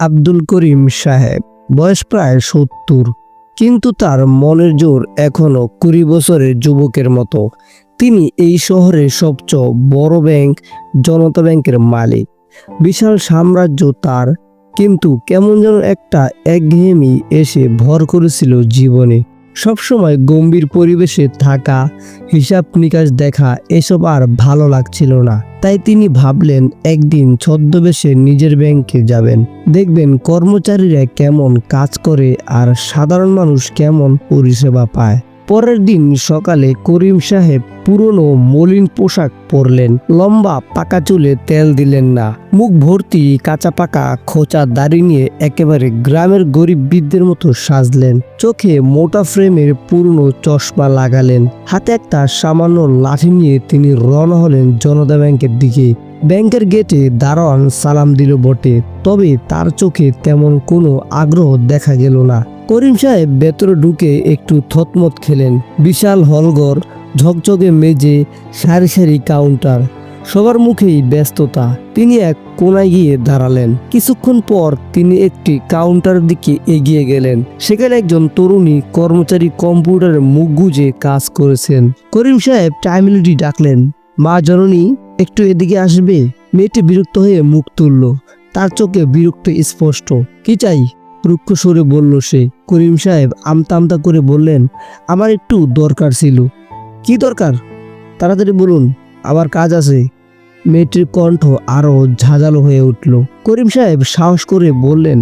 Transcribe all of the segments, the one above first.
আব্দুল করিম সাহেব। বয়স প্রায় সত্তর, কিন্তু তার মনের জোর এখনও কুড়ি বছরের যুবকের মতো। তিনি এই শহরের সবচেয়ে বড় ব্যাংক, জনতা ব্যাংকের মালিক। বিশাল সাম্রাজ্য তার, কিন্তু কেমন যেন একটা একঘেয়েমি এসে ভর করেছিল জীবনে। সবসময় গম্ভীর পরিবেশে থাকা, হিসাব নিকাশ দেখা এসব আর ভালো লাগছিল না। তাই তিনি ভাবলেন, একদিন ছদ্মবেশে নিজের ব্যাংকে যাবেন। দেখবেন কর্মচারীরা কেমন কাজ করে আর সাধারণ মানুষ কেমন পরিষেবা পায়। পরের দিন সকালে করিম সাহেব পুরনো মলিন পোশাক পরলেন। লম্বা পাকা চুলে তেল দিলেন না। মুখ ভর্তি কাঁচা পাকা খোঁচা দাড়ি নিয়ে একেবারে গ্রামের গরিব বৃদ্ধের মতো সাজলেন। চোখে মোটা ফ্রেমের পুরনো চশমা লাগালেন। হাতে একটা সামান্য লাঠি নিয়ে তিনি রওনা হলেন জনতা ব্যাংকের দিকে। ব্যাংকের গেটে দারোয়ান সালাম দিল বটে। তবে তার চোখে তেমন কোনো আগ্রহ দেখা গেল না। করিম সাহেব ভেতরে ঢুকে একটু থতমত খেলেন। বিশাল হলঘর ঝকঝকে মেজে সারি সারি কাউন্টার সবার মুখেই ব্যস্ততা। তিনি এক কোনায় গিয়ে দাঁড়ালেন। কিছুক্ষণ পর তিনি একটি কাউন্টার দিকে এগিয়ে গেলেন। সেখানে একজন তরুণী কর্মচারী কম্পিউটারে মুখ গুজে কাজ করেছেন। করিম সাহেব টাইমলিটি ডাকলেন, মা জননী, একটু এদিকে আসবে? মেয়েটি বিরক্ত হয়ে মুখ তুলল। তার চোখে বিরক্ত স্পষ্ট। কি চাই? রুক্ষ সরে বলল সে। করিম সাহেব আমতা আমতা করে বললেন, আমার একটু দরকার ছিল। কি দরকার? তাড়াতাড়ি বলুন, আবার কাজ আছে। মেয়েটির কণ্ঠ আরও ঝাঁঝালো হয়ে উঠল। করিম সাহেব সাহস করে বললেন,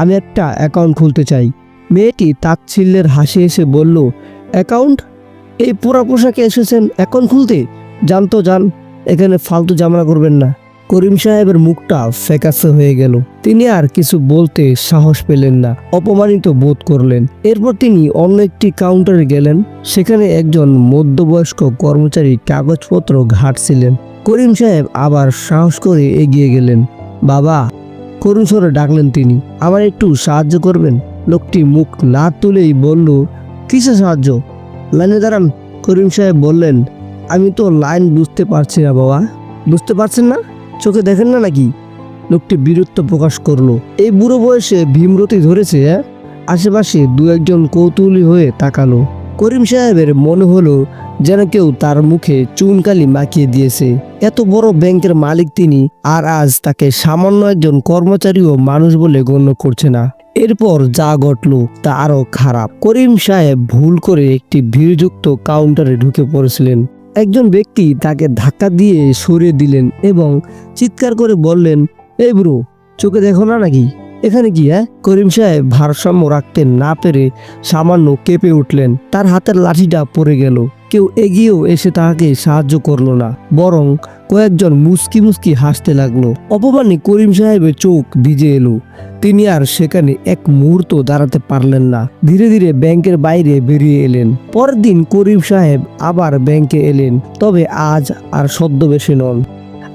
আমি একটা অ্যাকাউন্ট খুলতে চাই। মেয়েটি তাচ্ছিল্যের হাসি এসে বলল, অ্যাকাউন্ট? এই পোড়া পোশাকে এসেছেন অ্যাকাউন্ট খুলতে? জানতো যান, এখানে ফালতু জামলা করবেন না। করিম সাহেবের মুখটা ফ্যাকাসে হয়ে গেল। তিনি আর কিছু বলতে সাহস পেলেন না, অপমানিত বোধ করলেন। এরপর তিনি অন্য একটি কাউন্টারে গেলেন, সেখানে একজন মধ্যবয়স্ক কর্মচারী কাগজপত্র ঘাটছিলেন। করিম সাহেব আবার সাহস করে এগিয়ে গেলেন। বাবা করুণ স্বরে ডাকলেন তিনি আমার একটু সাহায্য করবেন? লোকটি মুখ না তুলেই বলল কিসে সাহায্য? লাইনে দাঁড়ান, করিম সাহেব বললেন, আমি তো লাইন বুঝতে পারছি না বাবা। বুঝতে পারছেন না? চোখে দেখেন না নাকি? লোকটি বীরত্ব প্রকাশ করল। এই বুড়ো বয়সে ভীমরতি ধরেছে হ্যাঁ? আশেপাশে দু একজন কৌতূহলী হয়ে তাকালো। করিম সাহেবের মনে হলো যেন কেউ তার মুখে চুনকালি মাখিয়ে দিয়েছে। এত বড় ব্যাংকের মালিক তিনি, আর আজ তাকে সামান্য একজন কর্মচারী ও মানুষ বলে গণ্য করছে না। এরপর যা ঘটলো তা আরও খারাপ। করিম সাহেব ভুল করে একটি ভিড়যুক্ত কাউন্টারে ঢুকে পড়েছিলেন। একজন ব্যক্তি তাকে ধাক্কা দিয়ে সরিয়ে দিলেন এবং চিৎকার করে বললেন, এই ব্রো চোখে দেখো না নাকি? এখানে কি হ্যাঁ? করিম সাহেব ভারসাম্য রাখতে না পেরে সামান্য কেঁপে উঠলেন। তার হাতের লাঠিটা পড়ে গেল। কেউ এগিয়েও এসে তাকে সাহায্য করল না, বরং কয়েকজন মুস্কি মুস্কি হাসতে লাগল। অপমানে করিম সাহেবের চোখ ভিজে এলো। তিনি আর সেখানে এক মুহূর্ত দাঁড়াতে পারলেন না। ধীরে ধীরে ব্যাংকের বাইরে বেরিয়ে এলেন। পরদিন করিম সাহেব আবার ব্যাংকে এলেন। তবে আজ আর সদ্যবেশে নন।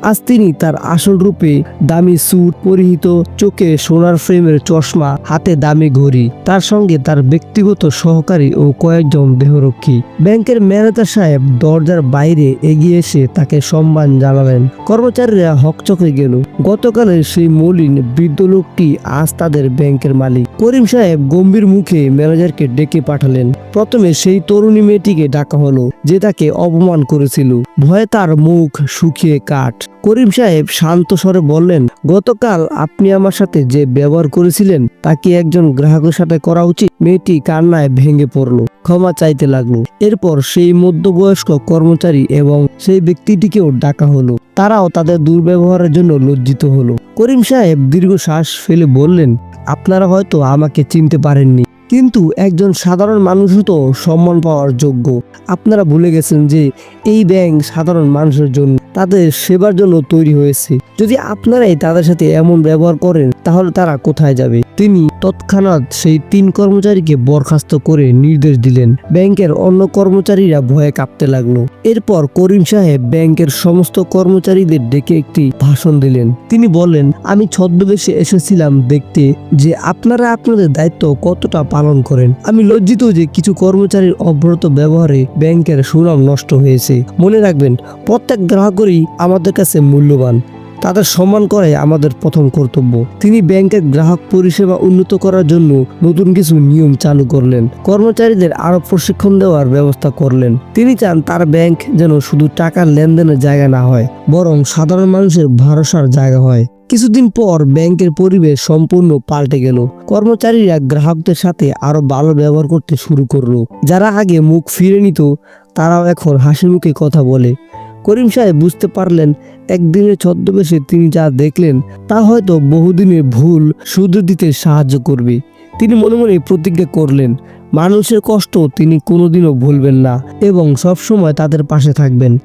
আজ তিনি তার আসল রূপে দামি স্যুট, পরিহিত চোখে সোনার ফ্রেমের চশমা, হাতে দামি ঘড়ি, তার সঙ্গে তার ব্যক্তিগত সহকারী ও কয়েকজন দেহরক্ষী। ব্যাংকের ম্যানেজার সাহেব দরজার বাইরে এগিয়ে এসে তাকে সম্মান জানালেন। কর্মচারীরা হকচকে গেল। গতকালের সেই মলিন বৃদ্ধ লোকটি আজ তাদের ব্যাংকের মালিক। করিম সাহেব গম্ভীর মুখে ম্যানেজারকে ডেকে পাঠালেন। প্রথমে সেই তরুণী মেয়েটিকে ডাকা হলো, যে তাকে অপমান করেছিল। ভয়ে তার মুখ শুকিয়ে কাঠ। করিম সাহেব শান্ত স্বরে বললেন, গতকাল আপনি আমার সাথে যে ব্যবহার করেছিলেন তা কি একজন গ্রাহকের সাথে করা উচিত? মেয়েটি কান্নায় ভেঙে পড়ল, ক্ষমা চাইতে লাগল। এরপর সেই মধ্যবয়স্ক কর্মচারী এবং সেই ব্যক্তিটিকেও ডাকা হলো। তারাও তাদের দুর্ব্যবহারের জন্য লজ্জিত হলো। করিম সাহেব দীর্ঘ শ্বাস ফেলে বললেন, আপনারা হয়তো আমাকে চিনতে পারেননি। কিন্তু একজন সাধারণ মানুষও তো সম্মান পাওয়ার যোগ্য। আপনারা ভুলে গেছেন যে এই ব্যাংক সাধারণ মানুষের জন্য তাদের সেবার জন্য তৈরি হয়েছে। যদি আপনারাই তাদের সাথে এমন ব্যবহার করেন, তাহলে তারা কোথায় যাবে? তিনি তৎক্ষণাৎ সেই তিন কর্মচারীকে বরখাস্ত করে নির্দেশ দিলেন। ব্যাংকের অন্য কর্মচারীরা ভয়ে কাঁপতে লাগল। এরপর করিম সাহেব ব্যাংকের সমস্ত কর্মচারীদের ডেকে একটি ভাষণ দিলেন। তিনি বললেন আমি ছদ্মবেশে এসেছিলাম দেখতে যে আপনারা আপনাদের দায়িত্ব কতটা পালন করেন। আমি লজ্জিত যে কিছু কর্মচারীর অব্রত ব্যবহারে ব্যাংকের সুনাম নষ্ট হয়েছে। মনে রাখবেন, প্রত্যেক গ্রাহকই আমাদের কাছে মূল্যবান। তাদের সম্মান করাই আমাদের প্রথম কর্তব্য। তিনি ব্যাংকের গ্রাহক পরিষেবা উন্নত করার জন্য নতুন কিছু নিয়ম চালু করলেন। কর্মচারীদের আরও প্রশিক্ষণ দেওয়ার ব্যবস্থা করলেন। তিনি চান তার ব্যাংক যেন শুধু টাকার লেনদেনের জায়গা না হয়, বরং সাধারণ মানুষের ভরসার জায়গা হয়। কিছুদিন পর ব্যাংকের পরিবেশ সম্পূর্ণ পাল্টে গেল। কর্মচারীরা গ্রাহকদের সাথে আরও ভালো ব্যবহার করতে শুরু করল। যারা আগে মুখ ফিরে নিত, তারাও এখন হাসি মুখে কথা বলে। করিম সাহেব বুঝতে পারলেন একদিনের ছদ্মবেশে তিনি যা দেখলেন তা হয়তো বহুদিনের ভুল শুধু দিতে সাহায্য করবে। তিনি মনে মনে প্রতিজ্ঞা করলেন। মানুষের কষ্ট তিনি কোনোদিনও ভুলবেন না এবং সবসময় তাদের পাশে থাকবেন।